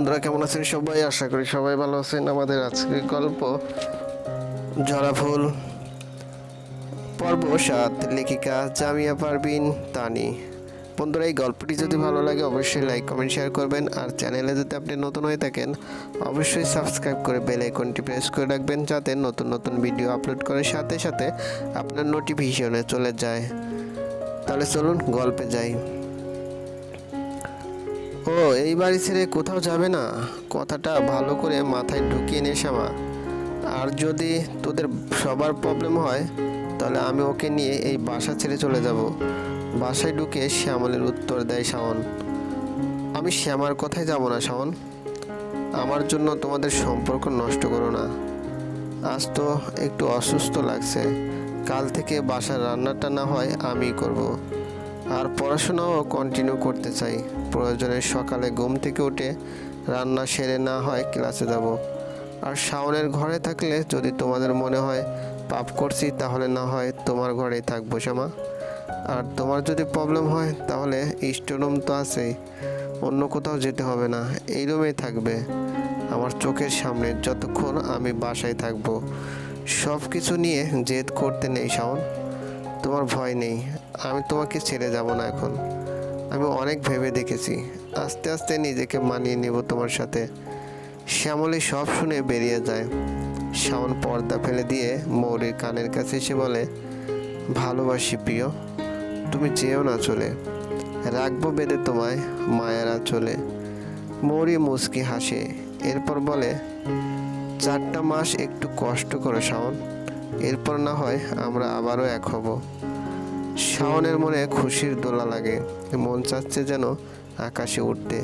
বন্ধুরা, কেমন আছেন সবাই? আশা করি সবাই ভালো আছেন। আমাদের আজকের গল্প, জরা ফুল, পর্ব সাত, লেখিকা জামিয়া পারবিন তানি। বন্ধুরা, এই গল্পটি যদি ভালো লাগে, অবশ্যই লাইক, কমেন্ট, শেয়ার করবেন। আর চ্যানেলে যদি আপনি নতুন হয়ে থাকেন, অবশ্যই সাবস্ক্রাইব করে বেল আইকনটি প্রেস করে রাখবেন, যাতে নতুন নতুন ভিডিও আপলোড করার সাথে সাথে আপনার নোটিফিকেশনে চলে যায়। তাহলে চলুন গল্পে যাই। ও, এই বাড়ি ছেড়ে কোথাও যাবে না? কথাটা ভালো করে মাথায় ঢুকিয়ে নে শ্যামা আর যদি তোদের সবার প্রবলেম হয়, তাহলে আমি ওকে নিয়ে এই বাসা ছেড়ে চলে যাব। বাসায় ঢুকে শ্যামলের উত্তর দেয় শাওন। আমি শ্যামার কথায় যাব না, শাওন। আমার জন্য তোমাদের সম্পর্ক নষ্ট করো না। আজ তো একটু অসুস্থ লাগছে। কাল থেকে বাসার রান্নাটা না হয় আমিই করব। আর পড়াশোনাও কন্টিনিউ করতে চাই। প্রয়োজনে সকালে ঘুম থেকে উঠে রান্না সেরে না হয় ক্লাসে যাব। আর শাওনের ঘরে থাকলে যদি তোমাদের মনে হয় পাপ করছি, তাহলে না হয় তোমার ঘরেই থাকব শ্যামা। আর তোমার যদি প্রবলেম হয়, তাহলে স্টোরুম তো আছেই, অন্য কোথাও যেতে হবে না, এই রুমেই থাকবে। আমার চোখের সামনে যতক্ষণ আমি বাসায় থাকব সব কিছু নিয়ে জেদ করতে নেই শাওন। তোমার ভয় নেই, আমি তোমাকে ছেড়ে যাব না এখন। আমি অনেক ভেবে দেখেছি। আস্তে আস্তে নিজেকে মানিয়ে নেব তোমার সাথে। শ্যামলী সব শুনে বেরিয়ে যায়। শাওন পর্দা ফেলে দিয়ে মৌরির কানের কাছে এসে বলে, ভালোবাসি প্রিয়, তুমি যেও না চলে। রাখব বেঁধে তোমায়, মায়েরা চলে। মৌরি মুচকি হাসে। এরপর বলে, চারটা মাস একটু কষ্ট করো শাওন। এরপর না হয় আমরা আবারও এক হব। শাওনের মনে খুশির দোলা লাগে। মন চাচ্ছে যেন আকাশে উঠতে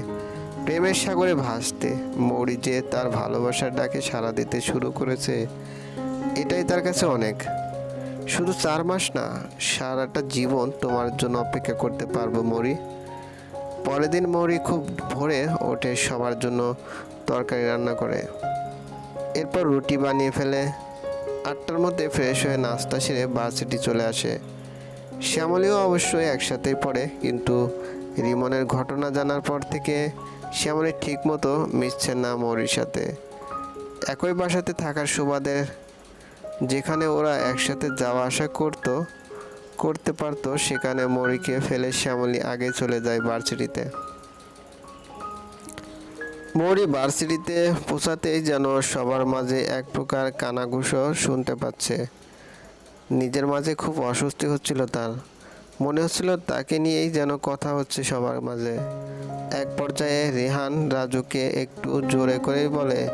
প্রেমের সাগরে ভাসতে। মৌরি যে তার ভালোবাসার ডাকে সাড়া দিতে শুরু করেছে, এটাই তার কাছে অনেক। শুধু চার মাস না, সারাটা জীবন তোমার জন্য অপেক্ষা করতে পারব মৌরি। পরের দিন মৌরি খুব ভোরে ওঠে সবার জন্য তরকারি রান্না করে। এরপর রুটি বানিয়ে ফেলে। আটটার মধ্যে ফ্রেশ হয়ে নাস্তা সেরে ভার্সিটি চলে আসে। শ্যামলীও অবশ্যই একসাথেই পড়ে, কিন্তু রিমনের ঘটনা জানার পর থেকে শ্যামলী ঠিকমতো মিশছে না মৌরির সাথে। একই বাসাতে থাকার সুবাদে যেখানে ওরা একসাথে যাওয়া আসা করতো, করতে পারতো, সেখানে মৌরিকে ফেলে শ্যামলী আগে চলে যায় ভার্সিটিতে। মৌরি ভার্সিটিতে পৌঁছাতেই যেন সবার মাঝে এক প্রকার কানাঘুষো শুনতে পাচ্ছে। নিজের মাঝে খুব অস্বস্তি হচ্ছিল তার। মনে হচ্ছিল তাকে নিয়েই যেন কথা হচ্ছে সবার মাঝে। এক পর্যায়ে রেহান রাজুকে একটু জোরে করেই বলে,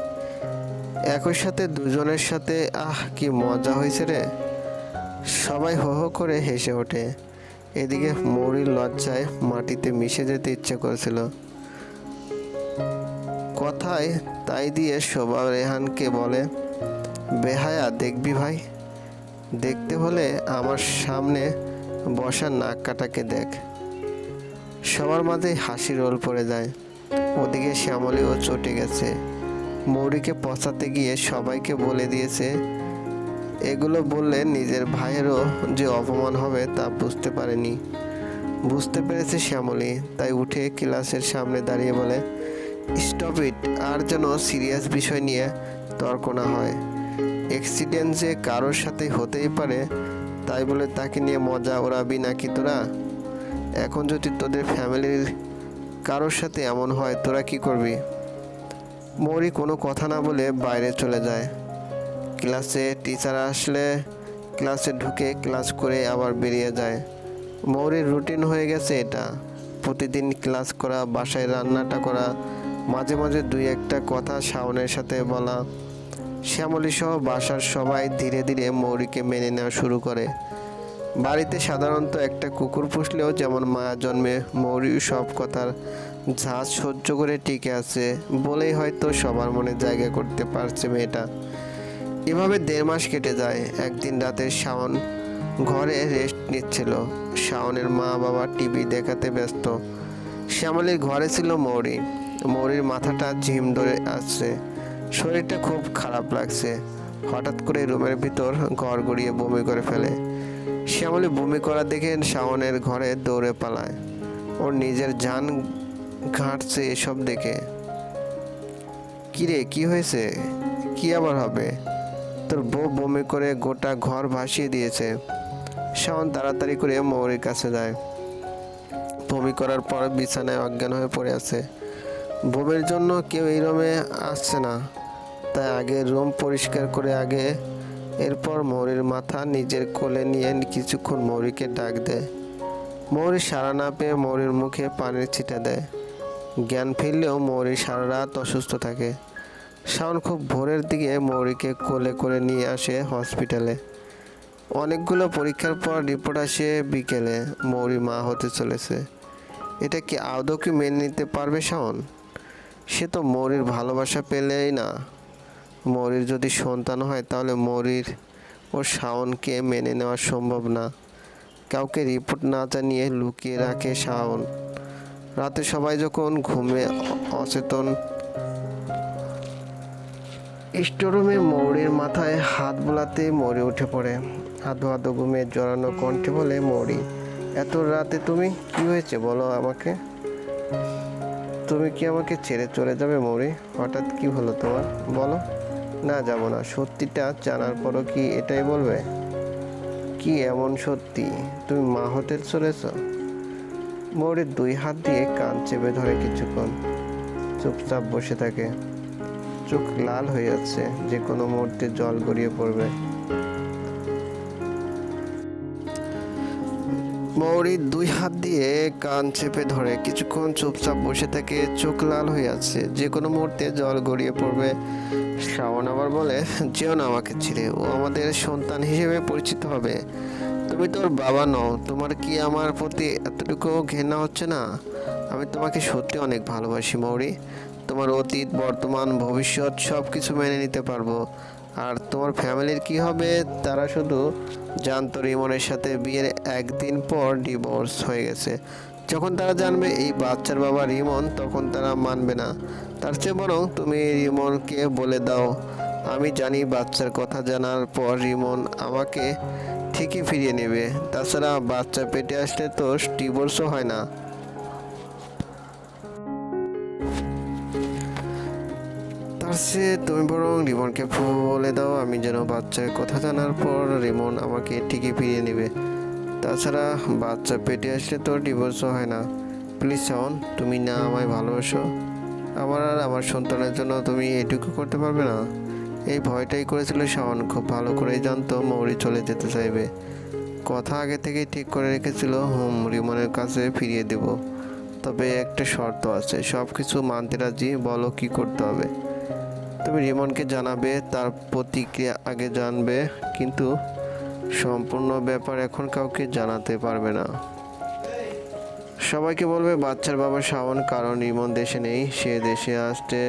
একই সাথে দুজনের সাথে আহ, কি মজা হয়েছে রে। সবাই হো হো করে হেসে ওঠে। এদিকে মৌরির লজ্জায় মাটিতে মিশে যেতে ইচ্ছে করেছিল। কথায় তাই দিয়ে শোভা রেহানকে বলে, বেহায়া, দেখবি ভাই? দেখতে হলে আমার সামনে বসা নাক কাটাকে দেখ। সবার মাঝে হাসি রোল পড়ে যায়। ওদিকে শ্যামলীও চটে গেছে। মৌরিকে পচাতে গিয়ে সবাইকে বলে দিয়েছে, এগুলো বললে নিজের ভাইয়েরও যে অপমান হবে তা বুঝতে পারেনি। বুঝতে পেরেছে শ্যামলী, তাই উঠে ক্লাসের সামনে দাঁড়িয়ে বলে, স্টপ ইট, আর যেন সিরিয়াস বিষয় নিয়ে তর্ক না হয়। অ্যাক্সিডেন্ট যে কারোর সাথে হতেই পারে, তাই বলে তাকে নিয়ে মজা ওড়াবি নাকি তোরা? এখন যদি তোদের ফ্যামিলির কারোর সাথে এমন হয়, তোরা কি করবি? মৌরি কোনো কথা না বলে বাইরে চলে যায়। ক্লাসে টিচার আসলে ক্লাসে ঢুকে ক্লাস করে আবার বেরিয়ে যায়। মৌরির রুটিন হয়ে গেছে এটা। প্রতিদিন ক্লাস করা, বাসায় রান্নাটা করা, মাঝে মাঝে দুই একটা কথা শাওনের সাথে বলা শ্যামলী সহ বাসার সবাই ধীরে ধীরে মৌরিকে মেনে নেওয়া শুরু করে। বাড়িতে সাধারণত একটা কুকুর পুষলেও যেমন মায়া জন্মে মৌরি সব কথার ঝাঁজ সহ্য করে টিকে আছে বলেই হয়তো সবার মনে জায়গা করতে পারছে মেয়েটা। এভাবে দেড় মাস কেটে যায়। একদিন রাতে শাওন ঘরে রেস্ট নিচ্ছিল। শাওনের মা বাবা টিভি দেখাতে ব্যস্ত। শ্যামলীর ঘরে ছিল মৌরি। মৌরির মাথাটা ঝিম ধরে আসছে। শরীরটা খুব খারাপ লাগছে। হঠাৎ করে রুমের ভিতর ঘর গড়িয়ে বমি করে ফেলে। শ্যামলী বমি করা দেখে শাওনের ঘরে দৌড়ে পালায়। ওর নিজের যান ঘাঁটছে এসব দেখে। কিরে কি হয়েছে? কি আবার হবে? তোর বউ বমি করে গোটা ঘর ভাসিয়ে দিয়েছে। শাওন তাড়াতাড়ি করে মৌরির কাছে যায়। বমি করার পর বিছানায় অজ্ঞান হয়ে পড়ে আছে। বমির জন্য কেউ এই রুমে আসছে না। তাই আগে রুম পরিষ্কার করে আগে এরপর মৌরির মাথা নিজের কোলে নিয়ে কিছুক্ষণ মৌরিকে ডাক দেয়। মৌরি সারা না পেয়ে মৌরির মুখে পানির ছিটা দেয়। জ্ঞান ফিরলেও মৌরি সারা রাত অসুস্থ থাকে। শাওন খুব ভোরের দিকে মৌরিকে কোলে করে নিয়ে আসে হসপিটালে। অনেকগুলো পরীক্ষার পর রিপোর্ট আসে বিকেলে মৌরি মা হতে চলেছে। এটা কি আদৌ কি মেনে নিতে পারবে শাওন? সে তো মৌরির ভালোবাসা পেলেই না। মৌরির যদি সন্তান হয়, তাহলে মৌরির ও শাওনকে মেনে নেওয়া সম্ভব না। কাউকে রিপোর্ট না জানিয়ে লুকিয়ে রাখে শাওন। রাতে সবাই যখন ঘুমে অচেতন, স্টোরুমে মৌরির মাথায় হাত বোলাতে মৌরি উঠে পড়ে। হাদু হাদু ঘুমে জড়ানো কণ্ঠে বলে, মৌরি, এত রাতে তুমি কি হয়েছে বলো আমাকে? তুমি কি আমাকে ছেড়ে চলে যাবে মৌরি? হঠাৎ কি হলো তোমার? বলো। না, যাব না। সত্যিটা জানার পরও কি এটাই বলবে? কি এমন সত্যি? তুমি মা হতে চলেছ? মৌরির দুই হাত দিয়ে কান চেপে ধরে কিছুক্ষণ। চুপচাপ বসে থাকে। চোখ লাল হয়ে যাচ্ছে, যে কোনো মুহূর্তে জল গড়িয়ে পড়বে। মৌরি দুই হাত দিয়ে কান চেপে ধরে কিছুক্ষণ চুপচাপ বসে থাকে। চোখ লাল হয়ে আছে যে কোনো মুহূর্তে জল গড়িয়ে পড়বে। শ্রাবণ আবার বলে, যেও না আমাকে ছেড়ে, ও আমাদের সন্তান হিসেবে পরিচিত হবে। তুমি তোর বাবা নও, তোমার কি আমার প্রতি এতটুকু ঘেন্না হচ্ছে না? আমি তোমাকে সত্যি অনেক ভালোবাসি, মৌরি। তোমার অতীত, বর্তমান, ভবিষ্যৎ সব কিছু মেনে নিতে পারব। আর তোমার ফ্যামিলির কি হবে? তারা শুধু জানতো রিমনের সাথে বিয়ের একদিন পর ডিভোর্স হয়ে গেছে। যখন তারা জানবে এই বাচ্চার বাবা রিমন, তখন তারা মানবে না। তার চেয়ে বরং তুমি রিমনকে বলে দাও, আমি জানি বাচ্চার কথা জানার পর রিমন আমাকে ঠিকই ফিরিয়ে নেবে। তাছাড়া বাচ্চা পেটে আসলে তো ডিভোর্সও হয় না। তার সে তুমি বরং রিমনকে বলে দাও, আমি যেন বাচ্চার কথা জানার পর রিমন আমাকে ঠিকই ফিরিয়ে নেবে। তাছাড়া বাচ্চা পেটে আসলে তো ডিভোর্সও হয় না। প্লিজ শাওন তুমি না আমায় ভালোবাসো। আমার আর আমার সন্তানের জন্য তুমি এটুকু করতে পারবে না। এই ভয়টাই করেছিল শাওন খুব ভালো করেই জানতো মৌরি চলে যেতে চাইবে। কথা আগে থেকেই ঠিক করে রেখেছিল, হুম, রিমনের কাছে ফিরিয়ে দেব। তবে একটা শর্ত আছে সব কিছু মানতে রাজি, বলো কি করতে হবে। তুমি রিমনকে জানাবে, তার প্রতিক্রিয়া আগে জানবে, কিন্তু সম্পূর্ণ ব্যাপার এখন কাউকে জানাতে পারবে না। সবাইকে বলবে, বাচ্চার বাবা শাওন কারণ ইমন দেশে নেই, সে দেশে আসতে